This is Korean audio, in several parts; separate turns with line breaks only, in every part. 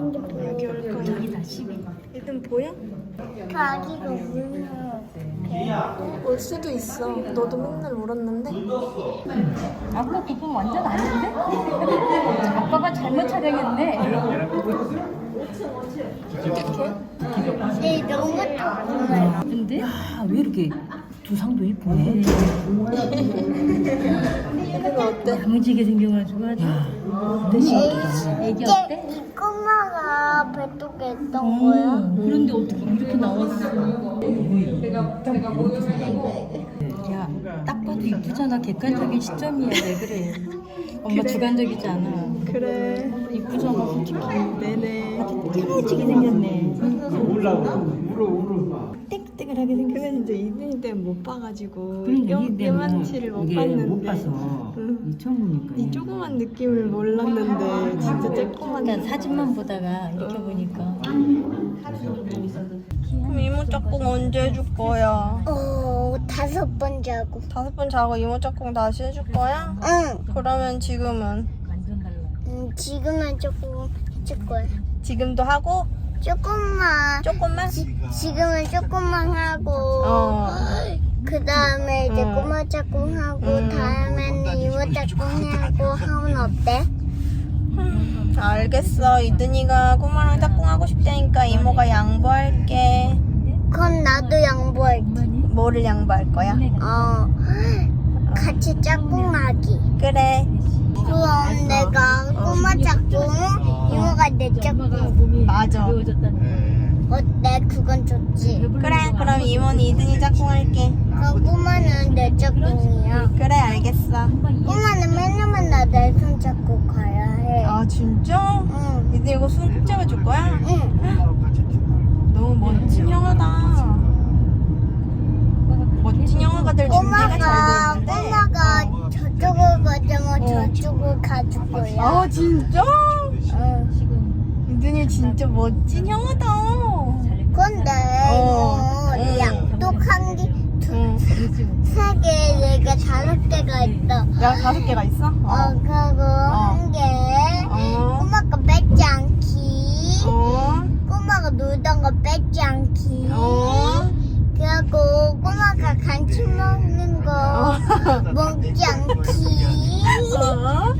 보여.
여기
올 거야.
여기다 12.
일단 보여?
그 아기가 울면
올 수도 있어. 너도 맨날 울었는데.
아까 그분 완전 아닌데? 아빠가 잘못 촬영했네.
네, 너무 좋아요.
근데
아, 왜 이렇게 두상도 이쁘네?
얘가 어때?
야무지게 생겨가지고 아주 애기
이게
어때?
이 꼬마가 뱃속에 있던 거야?
어, 그런데 어떻게 이렇게 나왔어? 야, 딱 봐도 이쁘잖아. 객관적인 시점이야. 왜 그래? 엄마 주관적이지 않아.
그래.
이쁘잖아, 솔직히.
네네.
야무지게 생겼네. 떼 글떼글하게 생겼어.
근데 이제 이분이 때문에 못 봐가지고
그러니까
요-
이 때문에
요만치를 못
이게
봤는데
못 봐서
응.
이 처음 보니까
이 조그만 느낌을 몰랐는데 진짜
그러니까 사진만 보다가 이렇게 보니까
그럼 이모 짝꿍 언제 해줄 거야?
어, 다섯 번 자고.
다섯 번 자고 이모 짝꿍 다시 해줄 거야?
응,
그러면 지금은.
음, 지금은 조금 해줄 거야.
지금도 하고
조금만.
조금만?
지 금은 조금만 하고.
어.
그 다음에 이제
응.
꼬마 짝꿍 하고
응.
다음에는 이모 짝꿍 하고 하면 어때?
알겠어. 이든이가 꼬마랑 짝꿍 하고 싶다니까 이모가 양보할게.
그럼 나도 양보할게.
뭐를 양보할 거야?
어, 같이 짝꿍하기.
그래.
그럼 내가 짝꿍, 내 짝꿍.
맞아.
어때? 그건 좋지.
그래. 그럼 이모는 이든이 짝꿍 할게.
그럼 꼬마는 내 짝꿍이야.
그래, 알겠어.
꼬마는 맨날 맨날 내 손 잡고 가야 해.
아, 진짜?
응,
이든 이거 손꼭 잡아줄 거야?
응.
너무 멋진 형아다. 멋진 형아가 될 준비가
꼬마가,
잘돼 있는데.
꼬마가 저쪽을 가자면 저쪽을 가줄 거야.
아, 진짜?
응.
이든이 진짜 멋진 형아다.
근데
어,
이거
응.
약독한 게 두,
응.
세 개, 네 개, 다섯 개가 있어.
야, 다섯 개가 있어?
어, 그리고 한 개.
어.
꼬마가 뺏지 않기.
어.
꼬마가 놀던 거 뺏지 않기.
어.
그리고 꼬마가 간식 먹는 거 먹지 않기.
어.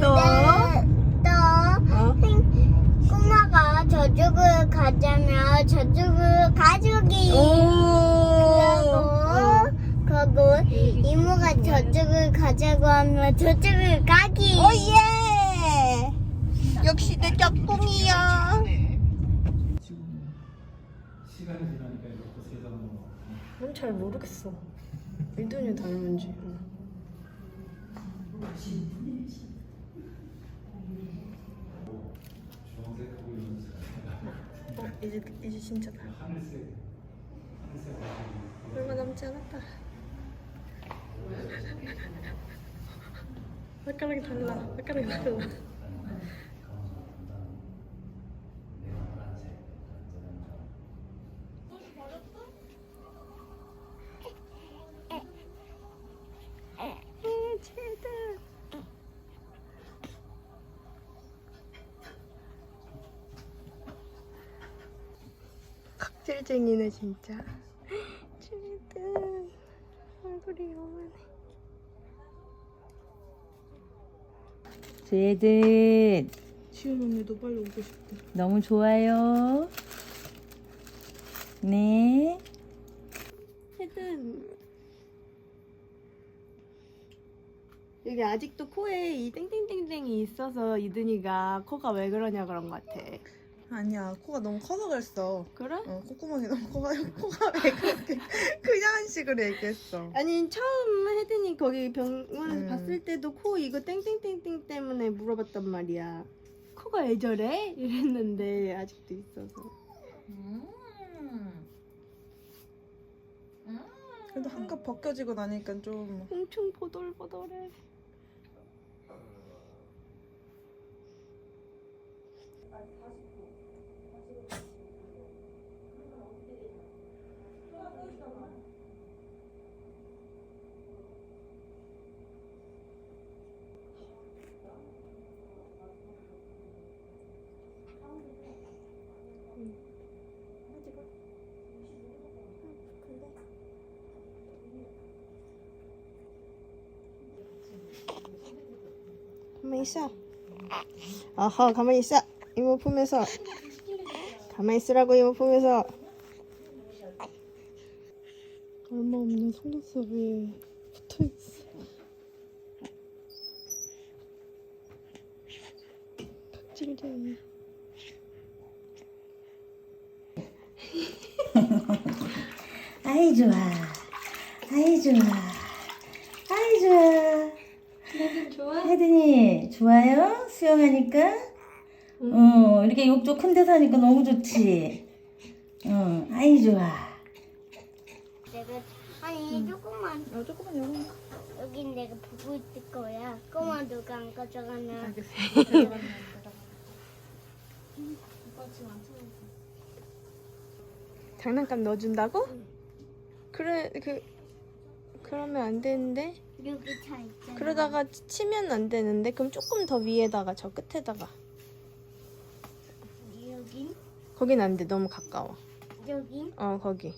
또.
네, 또
어.
꼬마가 저쪽을 가자면 저쪽을 가주기.
오.
그리고 이모가 저쪽을 가자고 하면 저쪽을 가기.
오예. 역시 내 짝꿍이야. 난잘 모르겠어. 이든이 닮은지. 어, 이제 이제 진짜 다. 얼마 남지 않았다. 색깔이 달라. 색깔이 달라. 최대. 각질쟁이네 진짜. 최대. 얼굴이 요만해.
쟤들
지금 언니도 빨리 오고 싶대.
너무 좋아요. 네.
헤든 여기 아직도 코에 이 땡땡땡땡이 있어서 이든이가 코가 왜 그러냐 그런 것 같아.
아니야 코가 너무 커서 그랬어
그래?
어 콧구멍이 너무 커가지고 코가 왜 그렇게 그냥 식으로 얘기했어
아니 처음 혜든이 거기 병원에서
음.
봤을 때도 코 이거 땡땡땡땡 때문에 물어봤단 말이야. 코가 왜 저래? 이랬는데 아직도 있어서.
음.
그래도 한겹 벗겨지고 나니까 좀
엄청 보들보들해. 가만히 있어. 어허, 가만히 있어. 이모 품에서. 가만히 있으라고 이모 품에서. 얼마 없는 속눈썹이 붙어 있어. 각질쟁이.
아이 좋아. 아이 좋아. 아이 좋아.
좋아?
혜든이 좋아요? 수영하니까? 어 이렇게 욕조 큰 데서 하니까 너무 좋지. 어 아이 좋아.
내가 아니 조금만 여긴 내가 보고 있을 거야. 꼬마 누가 안 가져가면
장난감 넣어준다고? 그래, 그, 그러면 안 되는데?
여기 차 있잖아.
그러다가 치면 안 되는데? 그럼 조금 더 위에다가, 저 끝에다가.
여긴
거긴 안 돼, 너무 가까워.
여긴
어, 거기.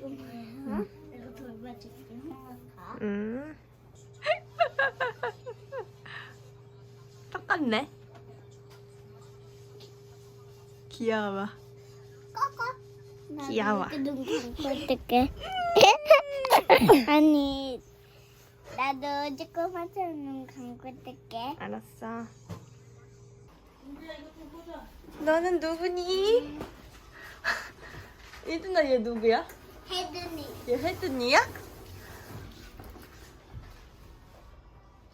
꼬마야.
음. 똑같네. 귀여워. 귀여워.
있을게. 아니 나도 조그맣게 눈 감고 있을게.
알았어. 너는 누구니? 얘들아 얘 누구야?
헤드니
얘 혜든이야?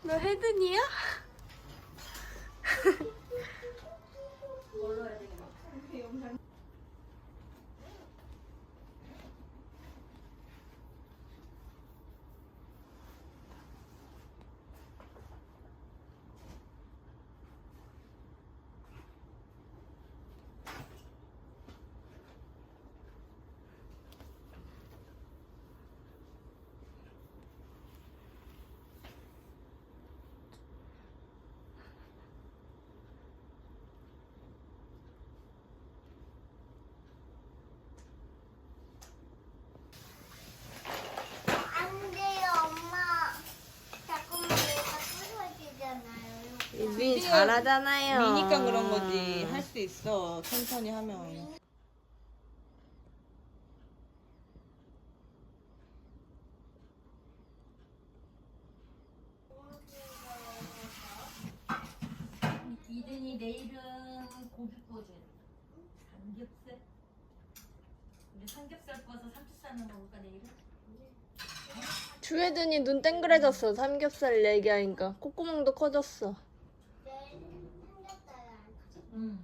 너 혜든이야? 유빈이 잘하잖아요.
미니까 그런 거지 할 수 있어 천천히 하면
이든이 내일은 고기꼬지 삼겹살 우리 삼겹살 구워서 삼겹살만 먹을까 내일은?
주혜든이 눈 땡그레졌어. 삼겹살 얘기하니까 콧구멍도 커졌어.
응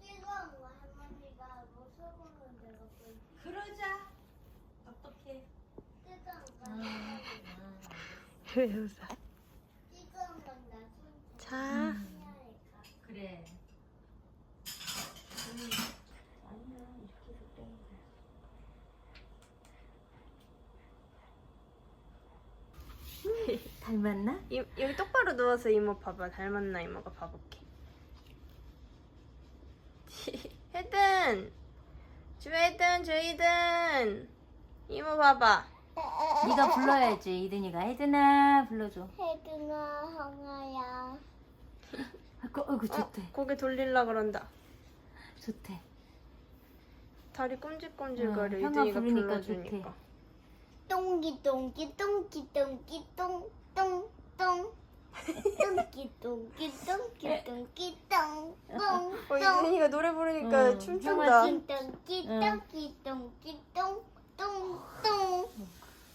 뜨거운 거 할머니가 뭐 소금을 내가 볼
그러자 어떡해
뜨거운 거
응,
할머니가
응.
뜨거운 건나 손.
자.
그래
닮았나?
이, 여기 똑바로 누워서 이모 봐봐. 닮았나 이모가 봐볼게. 혜든! 주혜든, 주혜든! 이모 봐봐.
네가 불러야지 이든이가 혜든아 불러줘.
헤드나 형아야.
아이고 아이고
어,
좋대
고개 돌릴라 그런다.
좋대.
다리 꼼질꼼질거려.
응, 형아
이든이가
부르니까
불러주니까.
좋대.
똥기 똥기 똥기 똥기 똥똥똥 똥기 똥기 똥기 똥기 똥
어,
똥.
이준이가 노래 부르니까
응.
춤춘다.
똥기 똥기 똥기 똥기 똥똥똥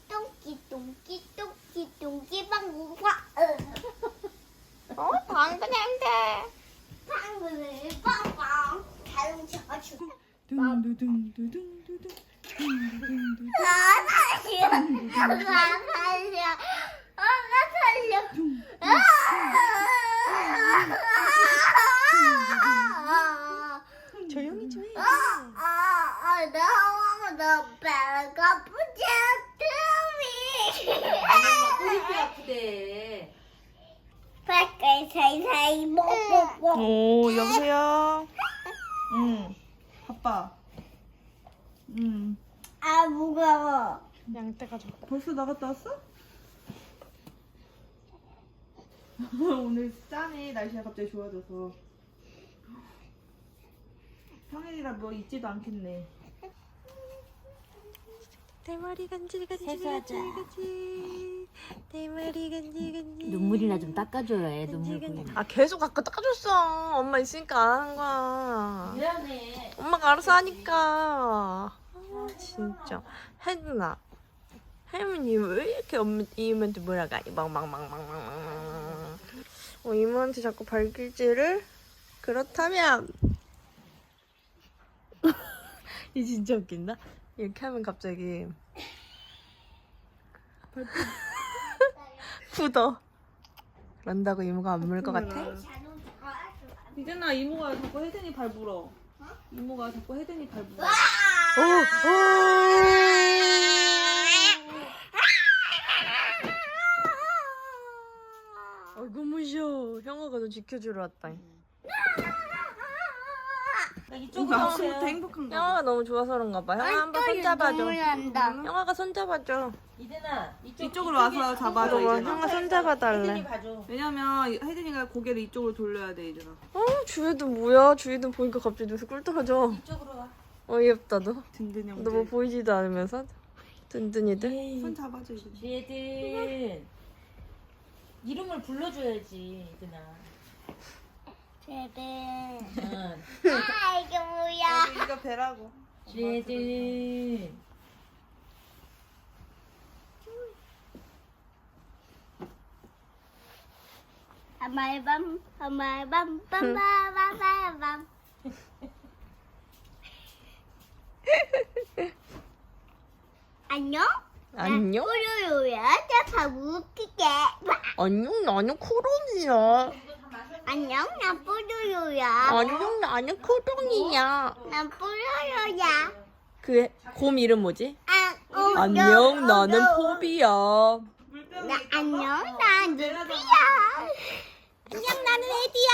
똥기 똥기 똥기 똥기 방구가
어? 방구 냄새.
방구를 빵빵 자동차 주
둥두둥두둥두둥
아 살려 아 살려 아나 살려 아
조용히 좀 해.
아, 나, 나 배가 부쩍
아프대.
밖에 사이사이 먹먹먹
오 여보세요. 응. 아빠. 응.
아 무거워
양떼가 져. 벌써 나갔다 왔어? 오늘 짠해 날씨가 갑자기 좋아져서. 평일이라 뭐 있지도 않겠네. 내 머리 간질 간질
세수하자.
간질 간질. 내 머리 간질 간질.
눈물이나 좀 닦아줘요, 애 눈물 보이면.
아 계속 아까 닦아줬어. 엄마 있으니까 안 한 거야.
미안해.
엄마가 알아서 하니까. 아 진짜. 혜준아. 혜민이 왜 이렇게 이모한테 뭐라가 망망망망망망 어, 이모한테 자꾸 발길질을? 그렇다면. 이 진짜 웃긴다 이렇게 하면 갑자기 굳어 그런다고 이모가 안 물 것 같아? 이제나 이모가 자꾸 혜den이 발 물어. 이모가 자꾸 혜den이 발 물어. 아이고 무셔. 형아가 너 지켜주러 왔다.
이쪽으로 오세요.
행복한 거. 형아가 너무 좋아서 그런가 봐. 형아 한번 손 잡아줘.
난다
형아가 손 잡아줘.
이대나 이쪽,
이쪽으로 와서 잡아줘,
봐,
이제나.
형아 손 잡아달래.
혜진이 봐줘.
왜냐면 혜진이가 고개를 이쪽으로 돌려야 돼 이제는
어 주희도 뭐야? 주희도 보니까 갑자기 눈에서 꿀 떨어져.
이쪽으로 와.
어이없다 너.
든든 형제
너뭐 보이지도 않으면서 든든이들.
에이,
손 잡아줘 이제
얘들 이름을 불러줘야지, 이대나. 응.
아 이게 뭐야
이거 배라고
얘들.
하말밤 하말밤 빰빰빰빰빰 안녕?
안녕?
우유야 나밥 웃기게
안녕 나는 코롱이야.
안녕 나 뿌르유야
안녕 나는 코롱이야.
난 뿌르유야
그 곰 이름 뭐지?
아, 어,
안녕
너,
나는
너.
포비야.
나 안녕 나 누비야 안녕 나는 에디야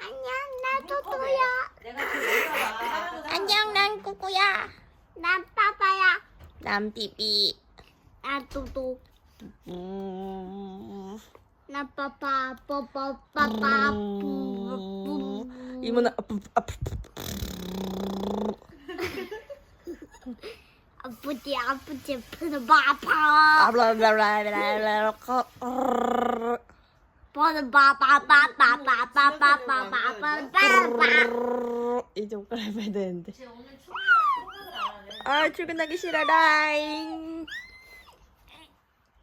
안녕 나 토토야. 안녕 난 꾸꾸야 난 빠빠야
난 비비.
난 토토
우.
난 빠빠 빠빠 빠빠
우. 이모는 아프 아프.
아프지 아프지 푸는 바파
아블라블라블라블라.
푸는 바바바바바바바바바바바
이제 옷 갈아입어야 되는데. 아 출근하기 싫어라잉.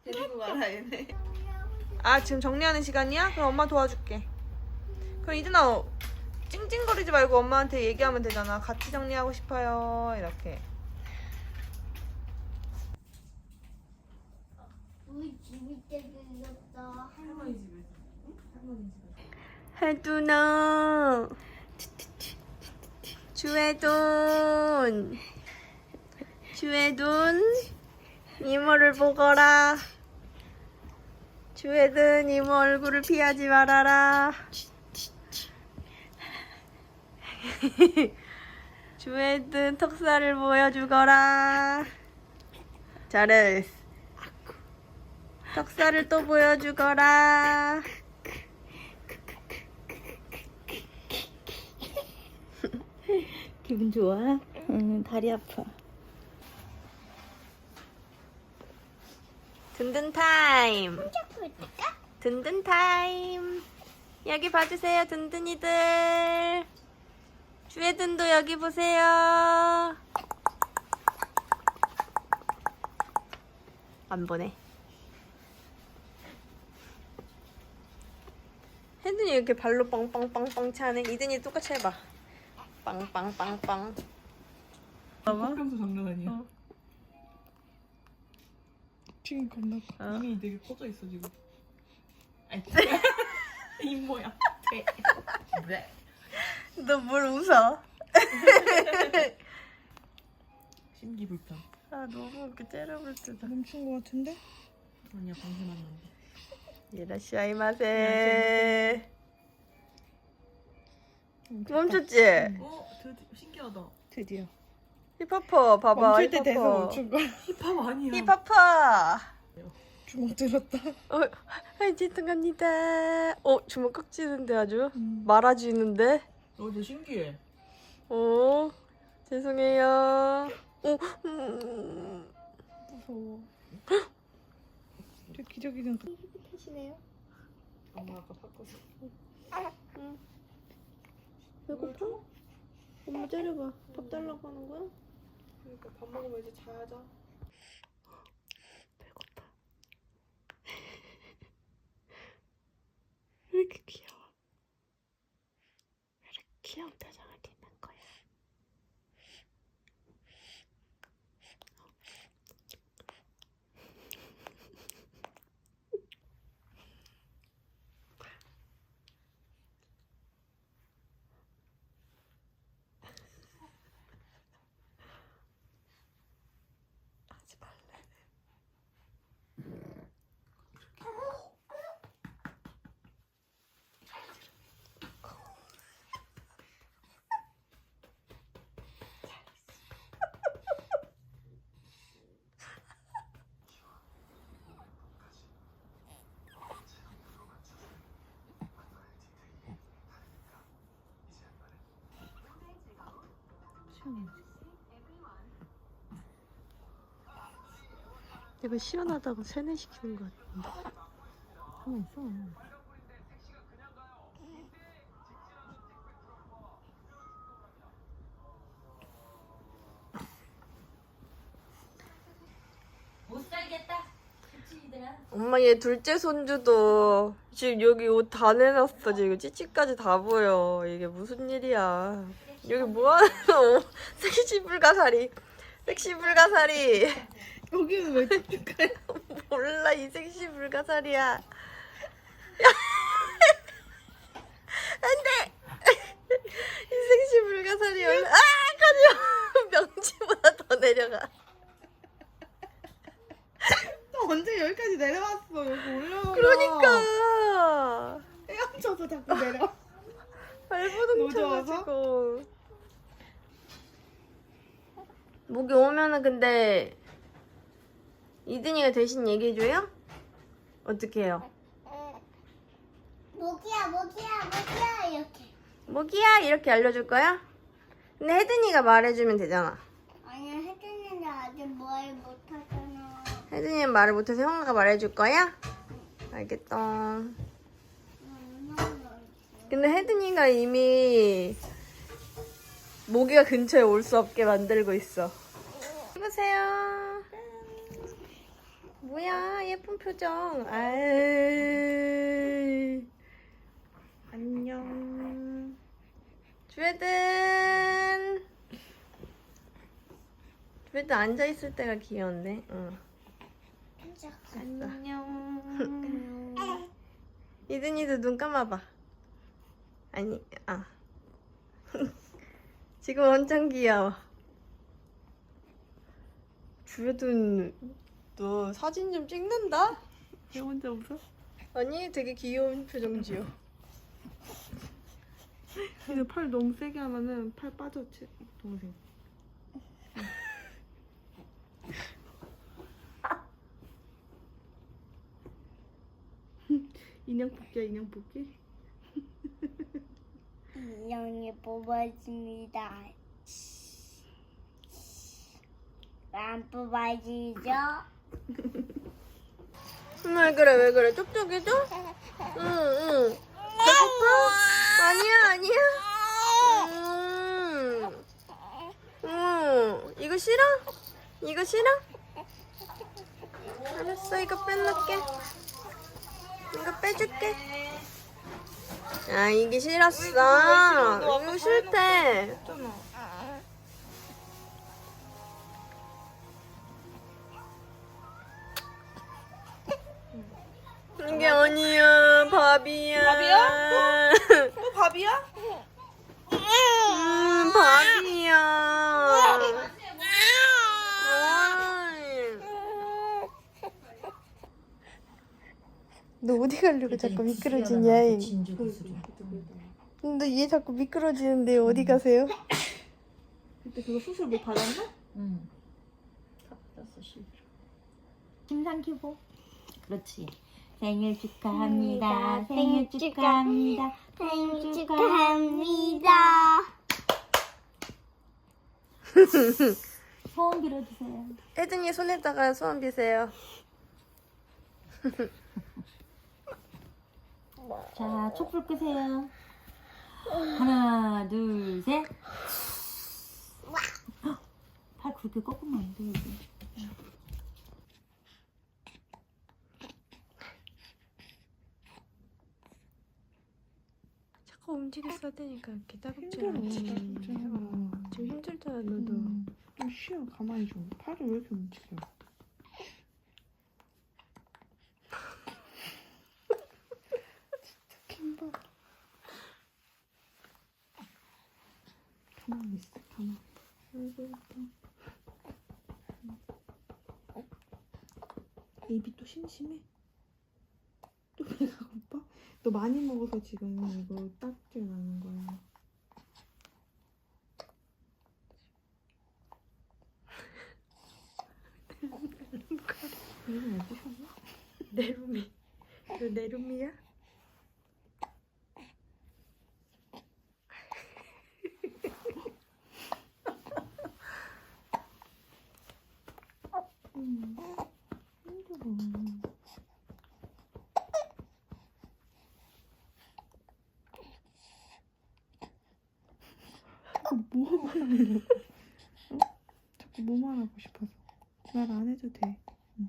데리고 가라 얘네
아 지금 정리하는 시간이야? 그럼 엄마 도와줄게. 그럼 이준아 찡찡거리지 말고 엄마한테 얘기하면 되잖아. 같이 정리하고 싶어요. 이렇게.
우리 집이 되게 귀엽다
할머니 집에서
혜준아 주혜돈 주혜돈 이모를 보거라 주혜돈 이모 얼굴을 피하지 말아라. 주혜돈 턱살을 보여주거라. 잘했어 턱살을 또 보여주거라.
기분 좋아? 응 다리 아파
든든 타임? 든든 타임. 여기 봐주세요, 든든이들. 주애든도 여기 보세요. 안 보네. 혜든이 이렇게 발로 빵빵빵빵 차네. 이든이 똑같이 해봐. 빵빵빵빵.
평소 장난 아니야.
어.
지금 겁나 커.
어.
이미 되게 커져 있어 지금. 아이 이 뭐야?
너뭘 웃어?
신기불편.
아 너무 웃겨 째려볼 때다.
멈춘 거 같은데? 아니야 방심하는데.
이라시아이 마세. 멈췄지?
어 드디어 신기하다.
드디어. 힙합퍼 봐봐.
멈출 때 돼서
힙합퍼.
멈춘 거야. 힙합 아니야.
힙합퍼.
주먹 들었다.
어, 아이 죄송합니다. 어 주먹 깍 쥐는데 아주 말아주는데.
어, 너 신기해.
어 죄송해요. 어 음,
무서워. 저 기저귀는
하시네요.
엄마 아까 바꿔서.
배고파? 엄마 때려봐. 밥 달라고 하는 거야?
그러니까 밥 먹으면 이제 자자.
배고파. 왜 이렇게 귀여워? 왜 이렇게 귀여운 표정을 짓는 거야? 하지 말래. 이거 시원하다고 세뇌시키는 거 같은데. 가만 있어.
못 살겠다. 그치들아.
엄마 얘 둘째 손주도 지금 여기 옷 다 내놨어 지금 찌찌까지 다 보여 이게 무슨 일이야 여기 뭐하는 섹시 불가사리 섹시 불가사리
여기는 왜 찝찝해?
몰라 이 섹시 불가사리야 안돼 이 섹시 불가사리 올라 아 가려 명치보다 더 내려가
너 언제 여기까지 내려왔어? 여기 올라가.
그러니까
헤엄쳐서 자꾸 내려.
발버둥
노져와서?
쳐가지고 목이 오면은 근데 이든이가 대신 얘기해줘요? 어떻게 해요?
모기야 모기야 모기야 이렇게
목이야 이렇게 알려줄 거야? 근데 혜든이가 말해주면 되잖아
아니야 혜진이는 아직 뭘 못하잖아
혜든이는 말을 못해서 형아가 말해줄 거야? 알겠다
음,
근데 혜든이가 이미 모기가 근처에 올 수 없게 만들고 있어. 해보세요. 뭐야 예쁜 표정. 아이. 안녕. 주애든. 주애든 앉아 있을 때가 귀여운데. 응. 안녕. 이든이도 눈 감아봐. 아니, 아. 지금 엄청 귀여워. 주애든, 너 사진 좀 찍는다?
왜 혼자 웃어?
아니, 되게 귀여운 표정 지어.
근데 팔 너무 세게 하면은 팔 빠져 치- 동생. 인형 뽑기야 인형 뽑기?
인형이 뽑아집니다 안 뽑아지죠?
왜 그래, 왜 그래? 쪽쪽이죠? 응, 응. 배고파? 아니야, 아니야. 음. 음. 이거 싫어? 이거 싫어? 알았어, 이거 빼놓게. 이거 빼줄게. 아, 이게 싫었어. 이거 싫대. 이게 아니야, 밥이야.
밥이야? 또 밥이야?
음, 밥이야. 너 어디 가려고 자꾸 미끄러지냐? 잉?
진주 구슬이.
너얘 자꾸 미끄러지는데 어디 가세요?
그때 그거 수술 뭐 받았나?
응. 탔어 실.
심상 키고. 그렇지. 생일 축하합니다. 생일 축하합니다.
생일 축하합니다.
소원 빌어주세요.
혜진이 손에다가 소원 비세요.
자, 촛불 끄세요. 하나, 둘, 셋. 팔 그렇게 꺾으면 안 돼, 이게.
움직였어야 되니까 이렇게 따갑질
힘들어,
않지.
진짜.
어, 지금 힘들잖아, 너도.
좀 쉬어. 가만히 좀 팔을 왜 이렇게 움직여? 진짜 킹받 가만히 있어. 가만히 입이 또 심심해? 많이 먹어서 지금 이거 딱질 나는 거야 이거 어디 셨냐
내룸이. 너 내룸이야?
힘들어. 자꾸 뭐만 하려고? 어? 자꾸 뭐만 하고 싶어서 말 안 해도 돼. 응.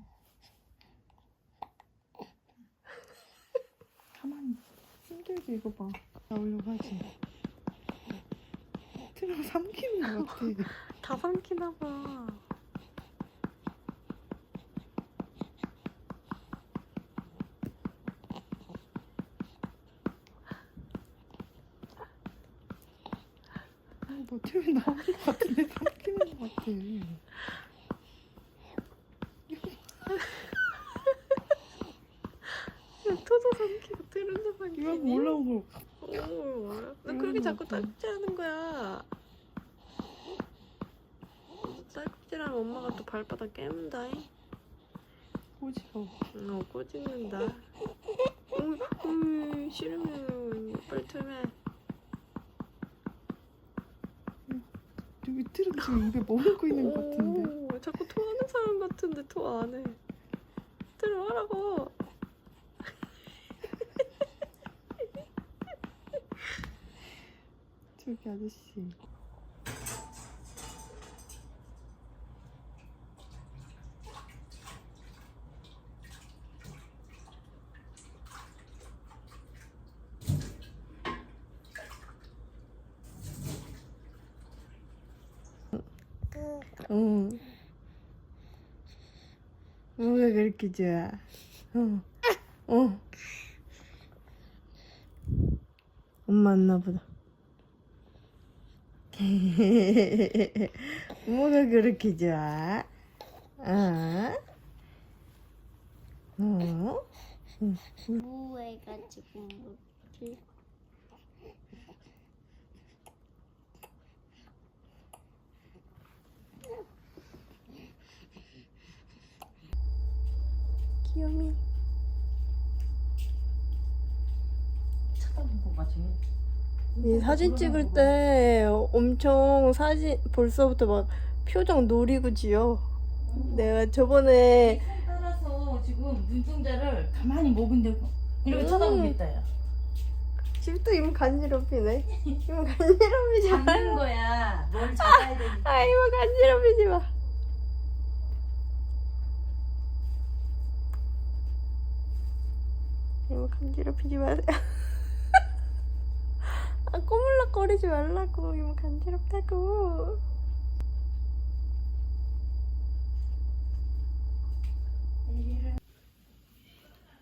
가만히 힘들지 이거 봐. 나오려고 하지. 틀어 삼키는 것 같아.
다 삼키나 봐.
아, 뭐 틀어 나오는 것 같은데 삼키는 것 같아.
삼키고 트름도 삼키니?
이거 걸
어. 너 그렇게 자꾸 딸꾹질하는 거야. 딸꾹질하면 엄마가 또 발바닥 깨문다잉.
꼬집어.
어, 꼬집는다. 어, 어, 싫으면 빨리 틀매.
여기 틀은 지금 입에 뭐 먹고 있는 것 같은데.
오, 자꾸 토하는 사람 같은데 토 안 해. 들어가라고.
저기 아저씨.
응. 뭐가 그렇게 좋아? 어. 어. 엄마 왔나 보다. 뭐가 그렇게 좋아? 어? 어?
뭐 해가지고 뭐지?
귀여미.
쳐다보고 봐 쟤.
이 사진 찍을 때 엄청 사진 벌써부터 막 표정 노리고 지어. 내가 저번에
손 따라서 지금 눈동자를 가만히 먹은데 이렇게 쳐다보고 있다 야
집도 이모 간지럽히네. 이모 간지럽히지 마.
잡는 거야 뭘 잡아야 되니까
아 이모 간지럽히지 마. 이모 간지럽히지 마세요. 아 꼬물락거리지 말라고 이모 간지럽다고.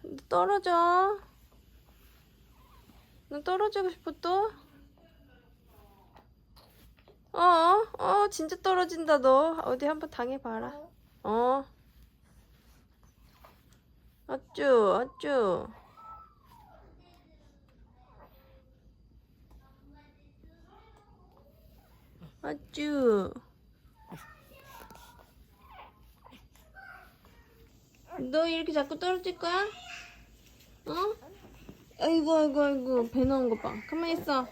너 떨어져. 너 떨어지고 싶어 또? 어, 어, 진짜 떨어진다, 너. 어디 한번 당해봐라. 어. 어쭈, 어쭈. 어쭈. 너 이렇게 자꾸 떨어질 거야? 어? 아이고, 아이고, 아이고. 배 나온 거 봐. 가만히 있어. 아,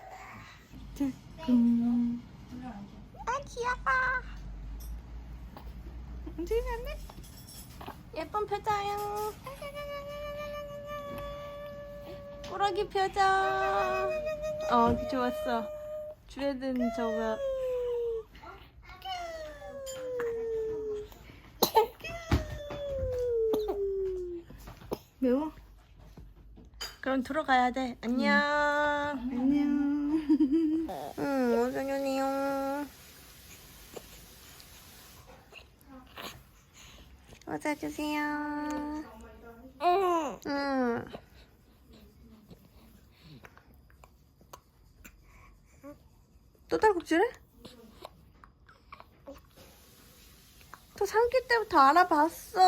귀여워. 움직이면 안 돼? 예쁜 표정. 꾸러기 표정. 어, 좋았어. 주애든 저거.
매워?
그럼 들어가야 돼. 안녕.
안녕.
응, 어서오세요. 어서 주세요. 응. 응. 또 딸꾹질해? 또 삼킬 때부터 알아봤어.